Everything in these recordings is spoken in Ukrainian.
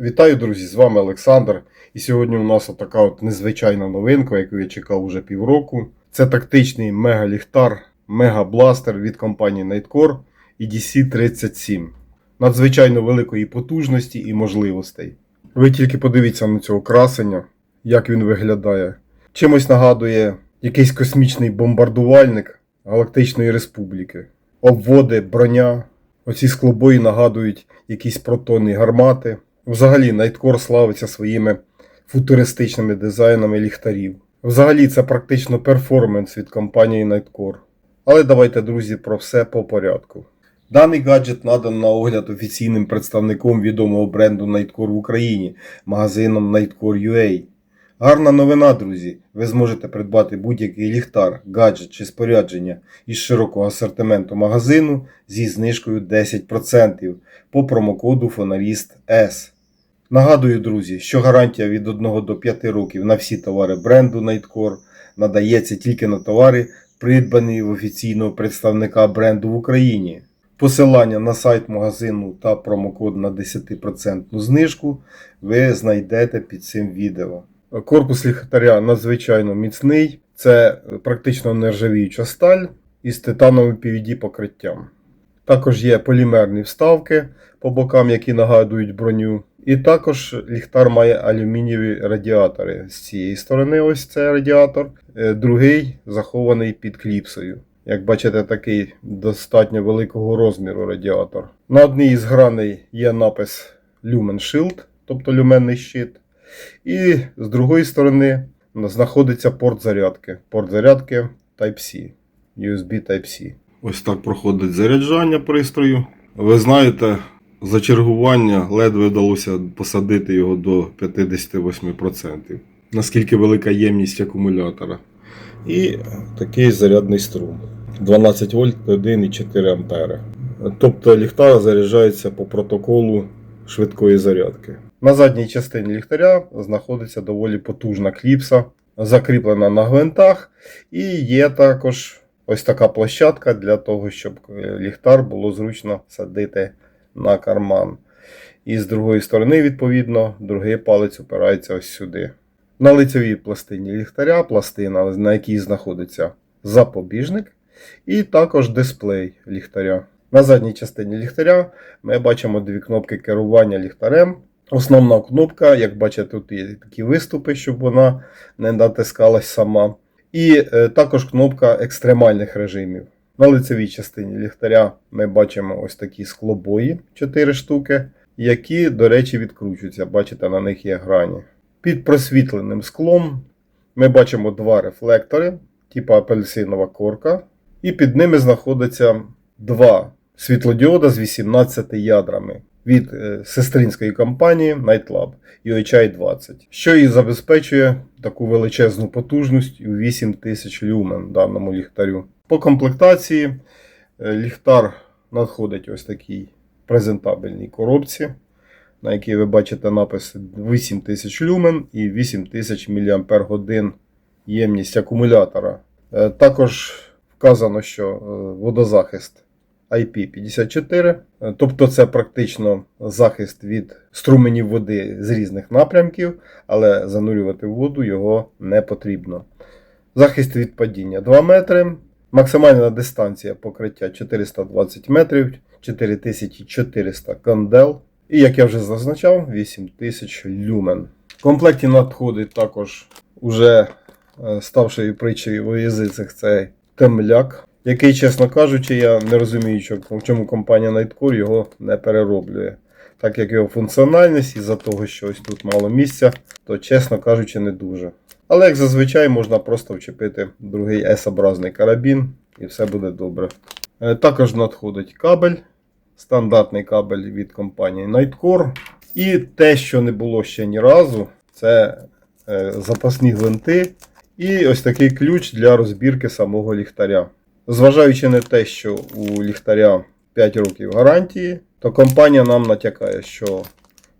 Вітаю, друзі! З вами Олександр. І сьогодні у нас така от незвичайна новинка, яку я чекав уже півроку. Це тактичний мега-ліхтар, мега-бластер від компанії Nightcore EDC37. Надзвичайно великої потужності і можливостей. Ви тільки подивіться на цього красення, як він виглядає. Чимось нагадує якийсь космічний бомбардувальник Галактичної Республіки. Обводи, броня. Оці склобої нагадують якісь протонні гармати. Взагалі, Найткор славиться своїми футуристичними дизайнами ліхтарів. Взагалі, це практично перформанс від компанії Nightcore. Але давайте, друзі, про все по порядку. Даний гаджет надан на огляд офіційним представником відомого бренду Nightcore в Україні, магазином Nightcore.ua. Гарна новина, друзі! Ви зможете придбати будь-який ліхтар, гаджет чи спорядження із широкого асортименту магазину зі знижкою 10% по промокоду Фонаріст S. Нагадую, друзі, що гарантія від 1 до 5 років на всі товари бренду Nightcore надається тільки на товари, придбані в офіційного представника бренду в Україні. Посилання на сайт магазину та промокод на 10% знижку ви знайдете під цим відео. Корпус ліхтаря надзвичайно міцний, це практично нержавіюча сталь із титановим PVD покриттям. Також є полімерні вставки по бокам, які нагадують броню. І також ліхтар має алюмінієві радіатори. З цієї сторони ось це радіатор, е, другий захований під кліпсою. Як бачите, такий достатньо великого розміру радіатор. На одній із граней є напис Lumen Shield, тобто люменний щит. І з другої сторони знаходиться порт зарядки. Порт зарядки Type-C, USB Type-C. Ось так проходить заряджання пристрою. Ви знаєте, за чергування ледве вдалося посадити його до 58%. Наскільки велика ємність акумулятора. І такий зарядний струм. 12 вольт 1,4 ампери. Тобто ліхтар заряджається по протоколу швидкої зарядки. На задній частині ліхтаря знаходиться доволі потужна кліпса, закріплена на гвинтах, і є також ось така площадка для того, щоб ліхтар було зручно садити на карман. І з другої сторони, відповідно, другий палець опирається ось сюди. На лицевій пластині ліхтаря, пластина, на якій знаходиться запобіжник, і також дисплей ліхтаря. На задній частині ліхтаря ми бачимо дві кнопки керування ліхтарем. Основна кнопка, як бачите, тут є такі виступи, щоб вона не натискалась сама. І е, також кнопка екстремальних режимів. На лицевій частині ліхтаря ми бачимо ось такі склобої 4 штуки, які, до речі, відкручуються. Бачите, на них є грані. Під просвітленим склом ми бачимо два рефлектори, типу апельсинова корка. І під ними знаходяться два світлодіода з 18 ядрами від е, сестринської компанії NightLab UHI 20, що і забезпечує таку величезну потужність у 8000 люмен даному ліхтарю. По комплектації е, ліхтар надходить ось такій презентабельній коробці, на якій ви бачите напис 8000 люмен і 8000 мАч ємність акумулятора. Е, Також вказано, що водозахист IP54, е, тобто це практично захист від струменів води з різних напрямків, але занурювати воду його не потрібно. Захист від падіння 2 метри. Максимальна дистанція покриття 420 метрів, 4400 кандел. І, як я вже зазначав, 8000 люмен. В комплекті надходить також уже е, ставшою притчею у язицях цей темляк, який, чесно кажучи, я не розумію, в чому компанія Nightcore його не перероблює. Так як його функціональність із-за того, що ось тут мало місця, то, чесно кажучи, не дуже. Але як зазвичай можна просто вчепити другий S-образний карабін і все буде добре. Е, Також надходить кабель, стандартний кабель від компанії Nightcore. І те, що не було ще ні разу, це е, запасні гвинти і ось такий ключ для розбірки самого ліхтаря. Зважаючи на те, що у ліхтаря 5 років гарантії, то компанія нам натякає, що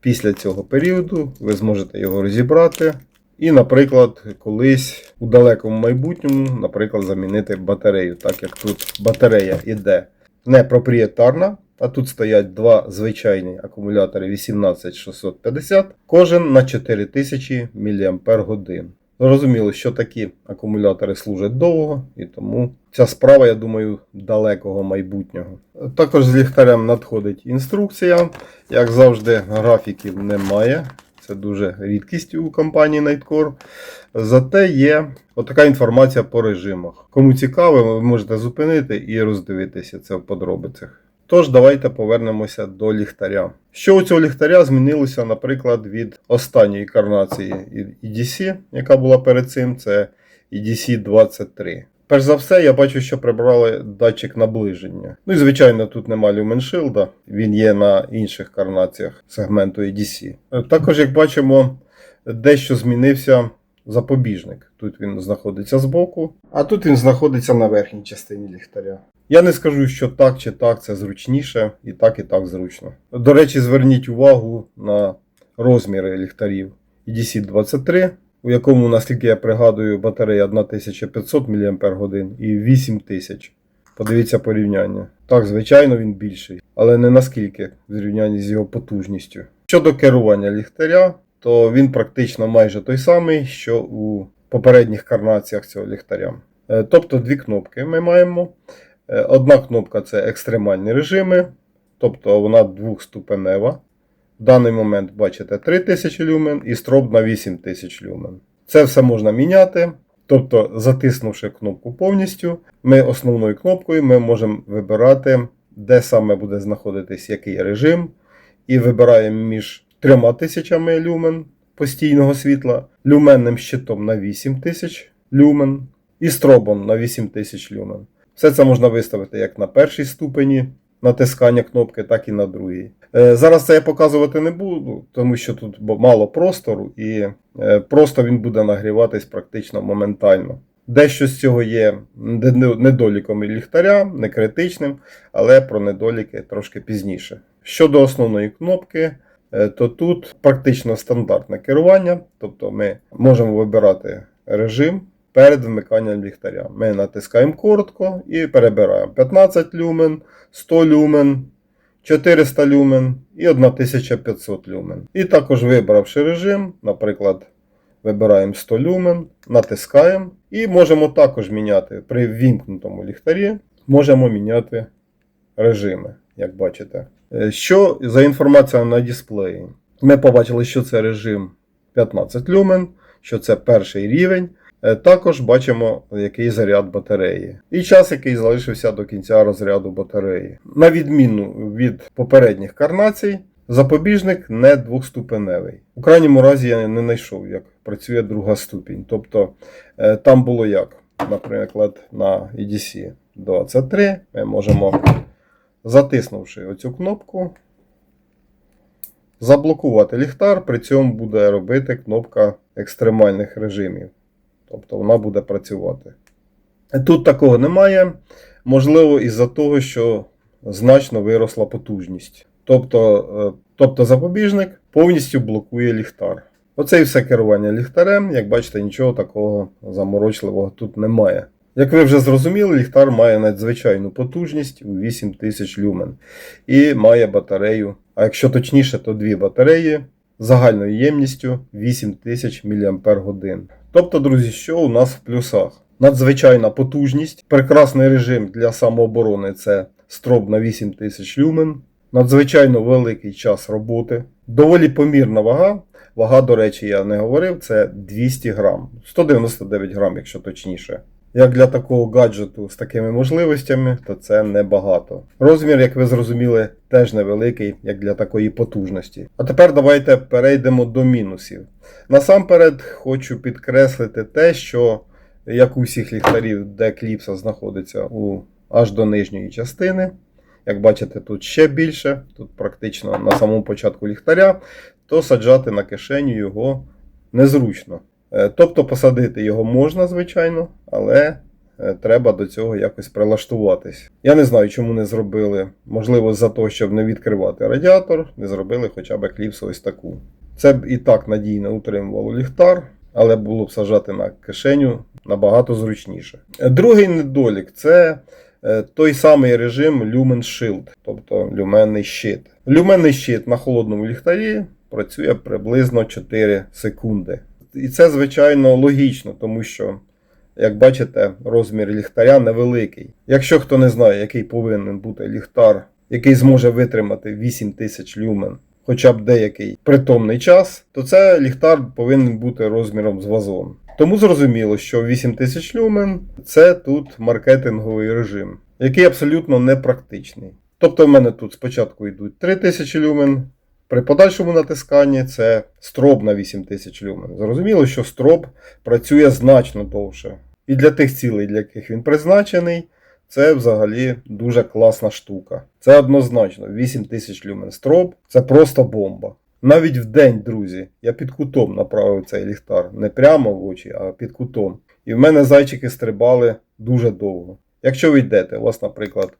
після цього періоду ви зможете його розібрати. І, наприклад, колись у далекому майбутньому, наприклад, замінити батарею, так як тут батарея іде не проприєтарна, а тут стоять два звичайні акумулятори 18650, кожен на 4000 мАч. Зрозуміло, що такі акумулятори служать довго, і тому ця справа, я думаю, далекого майбутнього. Також з ліхтарем надходить інструкція. Як завжди, графіків немає. Це дуже рідкість у компанії Nightcore. Зате є отака інформація по режимах. Кому цікаво, ви можете зупинити і роздивитися це в подробицях. Тож, давайте повернемося до ліхтаря. Що у цього ліхтаря змінилося, наприклад, від останньої карнації EDC, яка була перед цим, це EDC 23. Перш за все, я бачу, що прибрали датчик наближення. Ну і звичайно, тут нема люменшилда, він є на інших карнаціях сегменту EDC. Також, як бачимо, дещо змінився запобіжник. Тут він знаходиться збоку, а тут він знаходиться на верхній частині ліхтаря. Я не скажу, що так чи так це зручніше, і так, і так зручно. До речі, зверніть увагу на розміри ліхтарів EDC 23, у якому, наскільки я пригадую, батарея 1500 мАч і 8000. Подивіться порівняння. Так, звичайно, він більший, але не наскільки в зрівнянні з його потужністю. Щодо керування ліхтаря, то він практично майже той самий, що у попередніх карнаціях цього ліхтаря. Е, Тобто дві кнопки ми маємо. Е, Одна кнопка це екстремальні режими, тобто вона двохступенева. В даний момент бачите 3000 люмен і строб на 8000 люмен. Це все можна міняти. Тобто, затиснувши кнопку повністю, ми основною кнопкою ми можемо вибирати, де саме буде знаходитись який режим. І вибираємо між 3000 люмен постійного світла, люменним щитом на 8000 люмен і стробом на 8000 люмен. Все це можна виставити як на першій ступені натискання кнопки, так і на другій. Е, Зараз це я показувати не буду, тому що тут мало простору і е, просто він буде нагріватись практично моментально. Дещо з цього є недоліком ліхтаря, не критичним, але про недоліки трошки пізніше. Щодо основної кнопки, е, то тут практично стандартне керування, тобто ми можемо вибирати режим перед вмиканням ліхтаря. Ми натискаємо коротко і перебираємо 15 люмен, 100 люмен, 400 люмен і 1500 люмен. І також вибравши режим, наприклад, вибираємо 100 люмен, натискаємо і можемо також міняти при ввімкнутому ліхтарі, можемо міняти режими, як бачите. Е, Що за інформація на дисплеї? Ми побачили, що це режим 15 люмен, що це перший рівень. Е, Також бачимо, який заряд батареї. І час, який залишився до кінця розряду батареї. На відміну від попередніх карнацій, запобіжник не двохступеневий. У крайньому разі я не знайшов, як працює друга ступінь. Тобто е, там було як, наприклад, на EDC 23 ми можемо, затиснувши оцю кнопку, заблокувати ліхтар, при цьому буде робити кнопка екстремальних режимів. Тобто вона буде працювати. Тут такого немає. Можливо, із-за того, що значно виросла потужність. Тобто, е, тобто запобіжник повністю блокує ліхтар. Оце і все керування ліхтарем. Як бачите, нічого такого заморочливого тут немає. Як ви вже зрозуміли, ліхтар має надзвичайну потужність у 8000 люмен і має батарею, а якщо точніше, то дві батареї загальною ємністю 8000 мАч. Тобто, друзі, що у нас в плюсах? Надзвичайна потужність, прекрасний режим для самооборони це строб на 8000 люмен, надзвичайно великий час роботи, доволі помірна вага. Вага, до речі, я не говорив, це 200 грам, 199 грам, якщо точніше. Як для такого гаджету з такими можливостями, то це небагато. Розмір, як ви зрозуміли, теж невеликий, як для такої потужності. А тепер давайте перейдемо до мінусів. Насамперед хочу підкреслити те, що як у всіх ліхтарів, де кліпса знаходиться у, аж до нижньої частини. Як бачите, тут ще більше, тут практично на самому початку ліхтаря, то саджати на кишеню його незручно. Е, Тобто посадити його можна, звичайно, але е, треба до цього якось прилаштуватись. Я не знаю, чому не зробили. Можливо, за те, щоб не відкривати радіатор, не зробили хоча б кліпсу ось таку. Це б і так надійно утримувало ліхтар, але було б сажати на кишеню набагато зручніше. Другий недолік це е, той самий режим Lumen Shield, тобто люменний щит. Люменний щит на холодному ліхтарі працює приблизно 4 секунди. І це, звичайно, логічно, тому що, як бачите, розмір ліхтаря невеликий. Якщо хто не знає, який повинен бути ліхтар, який зможе витримати 8000 люмен, хоча б деякий притомний час, то це ліхтар повинен бути розміром з вазон. Тому зрозуміло, що 8000 люмен це тут маркетинговий режим, який абсолютно непрактичний. Тобто в мене тут спочатку йдуть 3000 люмен, при подальшому натисканні це строп на 8000 люмен. Зрозуміло, що строп працює значно довше. І для тих цілей, для яких він призначений, це взагалі дуже класна штука. Це однозначно 8000 люмен строп це просто бомба. Навіть в день, друзі, я під кутом направив цей ліхтар. Не прямо в очі, а під кутом. І в мене зайчики стрибали дуже довго. Якщо ви йдете, у вас, наприклад,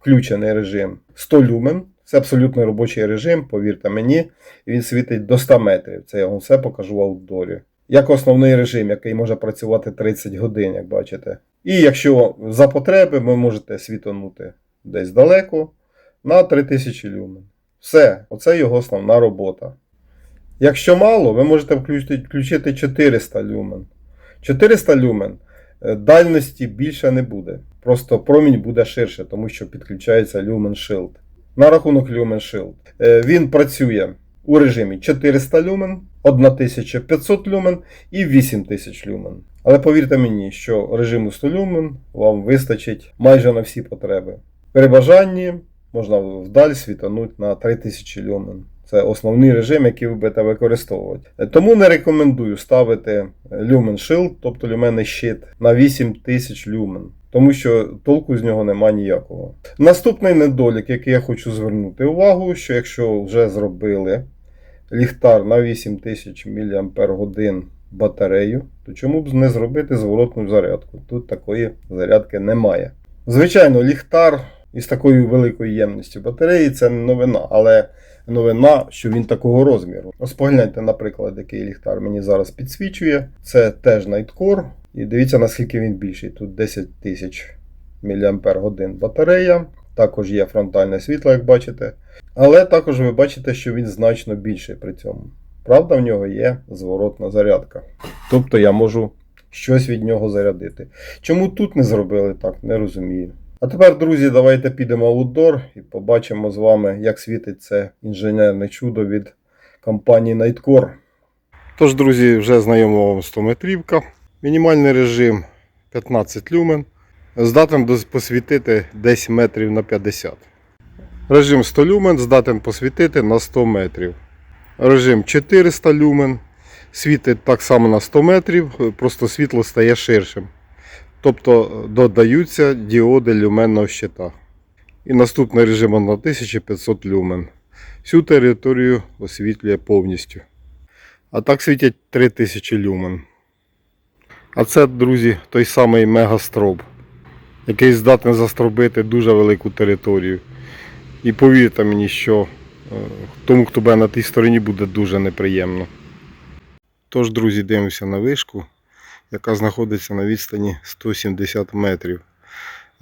включений режим 100 люмен, це абсолютно робочий режим, повірте мені, він світить до 100 метрів. Це я вам все покажу в аутдорі. Як основний режим, який може працювати 30 годин, як бачите. І якщо за потреби, ви можете світонути десь далеко на 3000 люмен. Все, оце його основна робота. Якщо мало, ви можете включити, включити 400 люмен. 400 люмен е, дальності більше не буде. Просто промінь буде ширше, тому що підключається Lumen Shield. На рахунок Lumen Shield. Е, Він працює у режимі 400 люмен, 1500 люмен і 8000 люмен. Але повірте мені, що режиму 100 люмен вам вистачить майже на всі потреби. При бажанні можна вдаль світануть на 3000 люмен. Це основний режим, який ви будете використовувати. Тому не рекомендую ставити Lumen Shield, тобто люменний щит, на 8000 люмен. Тому що толку з нього нема ніякого. Наступний недолік, який я хочу звернути увагу, що якщо вже зробили ліхтар на 8000 мАч батарею, то чому б не зробити зворотну зарядку? Тут такої зарядки немає. Звичайно, ліхтар із такою великою ємністю батареї це не новина, але новина, що він такого розміру. Ось погляньте, наприклад, який ліхтар мені зараз підсвічує. Це теж Nightcore. І дивіться, наскільки він більший. Тут 10 тисяч мАч батарея. Також є фронтальне світло, як бачите. Але також ви бачите, що він значно більший при цьому. Правда, в нього є зворотна зарядка. Тобто я можу щось від нього зарядити. Чому тут не зробили так, не розумію. А тепер, друзі, давайте підемо в аутдор і побачимо з вами, як світить це інженерне чудо від компанії Nightcore. Тож, друзі, вже знайома вам 100 метрівка. Мінімальний режим 15 люмен. Здатен посвітити десь метрів на 50. Режим 100 люмен здатен посвітити на 100 метрів. Режим 400 люмен. Світить так само на 100 метрів, просто світло стає ширшим. Тобто додаються діоди люменного щита. І наступний режим на 1500 люмен. Всю територію освітлює повністю. А так світять 3000 люмен. А це, друзі, той самий мегастроб, який здатний застробити дуже велику територію. І повірте мені, що е, тому, хто буде на тій стороні, буде дуже неприємно. Тож, друзі, дивимося на вишку, яка знаходиться на відстані 170 метрів.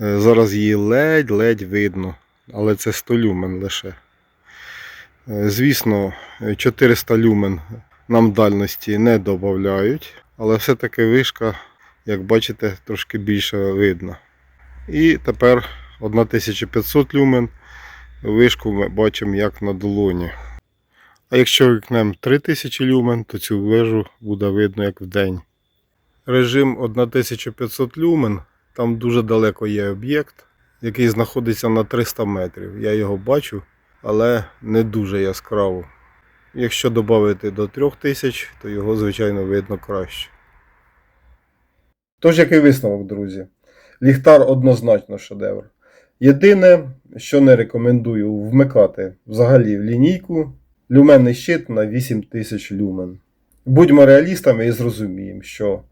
Е, Зараз її ледь-ледь видно, але це 100 люмен лише. Е, Звісно, е, 400 люмен нам дальності не додають, але все-таки вишка, як бачите, трошки більше видно. І тепер 1500 люмен. Вишку ми бачимо як на долоні. А якщо вікнемо 3000 люмен, то цю вежу буде видно як вдень. Режим 1500 люмен, там дуже далеко є об'єкт, який знаходиться на 300 метрів. Я його бачу, але не дуже яскраво. Якщо додати до 3000, то його, звичайно, видно краще. Тож, який висновок, друзі? Ліхтар однозначно шедевр. Єдине, що не рекомендую вмикати взагалі в лінійку люменний щит на 8000 люмен. Будьмо реалістами і зрозуміємо, що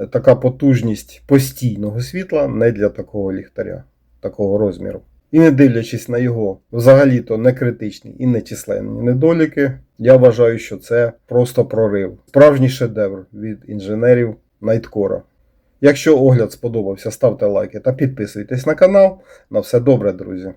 е, така потужність постійного світла не для такого ліхтаря, такого розміру. І не дивлячись на його взагалі-то не критичні і нечисленні недоліки, я вважаю, що це просто прорив. Справжній шедевр від інженерів Найткора. Якщо огляд сподобався, ставте лайки та підписуйтесь на канал. На все добре, друзі.